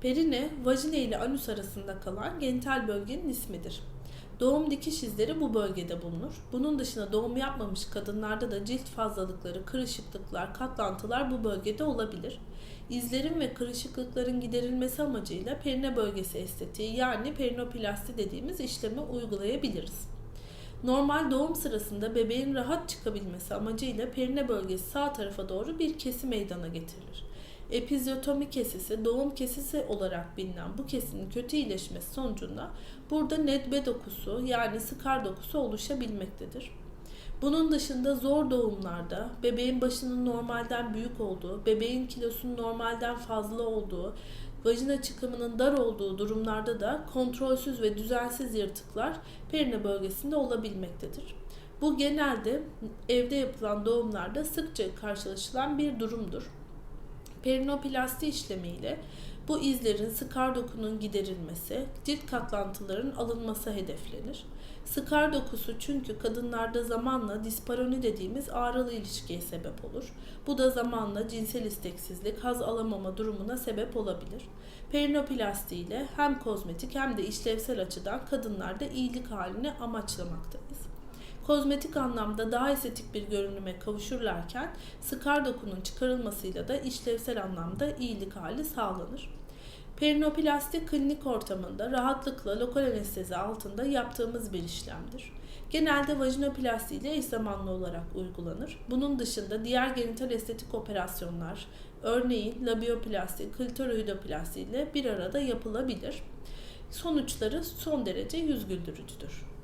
Perine, vajine ile anüs arasında kalan genital bölgenin ismidir. Doğum dikiş izleri bu bölgede bulunur. Bunun dışında doğum yapmamış kadınlarda da cilt fazlalıkları, kırışıklıklar, katlantılar bu bölgede olabilir. İzlerin ve kırışıklıkların giderilmesi amacıyla perine bölgesi estetiği yani perinoplasti dediğimiz işlemi uygulayabiliriz. Normal doğum sırasında bebeğin rahat çıkabilmesi amacıyla perine bölgesi sağ tarafa doğru bir kesi meydana getirilir. Epizyotomi kesisi, doğum kesisi olarak bilinen bu kesinin kötü iyileşmesi sonucunda burada nedbe dokusu yani skar dokusu oluşabilmektedir. Bunun dışında zor doğumlarda bebeğin başının normalden büyük olduğu, bebeğin kilosunun normalden fazla olduğu, vajina çıkımının dar olduğu durumlarda da kontrolsüz ve düzensiz yırtıklar perine bölgesinde olabilmektedir. Bu genelde evde yapılan doğumlarda sıkça karşılaşılan bir durumdur. Perinoplasti işlemiyle bu izlerin skar dokunun giderilmesi, cilt katlantıların alınması hedeflenir. Skar dokusu çünkü kadınlarda zamanla disparoni dediğimiz ağrılı ilişkiye sebep olur. Bu da zamanla cinsel isteksizlik, haz alamama durumuna sebep olabilir. Perinoplasti ile hem kozmetik hem de işlevsel açıdan kadınlarda iyilik halini amaçlamaktayız kozmetik anlamda daha estetik bir görünüme kavuşurlarken skar dokunun çıkarılmasıyla da işlevsel anlamda iyilik hali sağlanır. Perinoplasti klinik ortamında rahatlıkla lokal anestezi altında yaptığımız bir işlemdir. Genelde vajinoplasti ile eş zamanlı olarak uygulanır. Bunun dışında diğer genital estetik operasyonlar, örneğin labioplasti, klitoroidoplasti ile bir arada yapılabilir. Sonuçları son derece yüz güldürücüdür.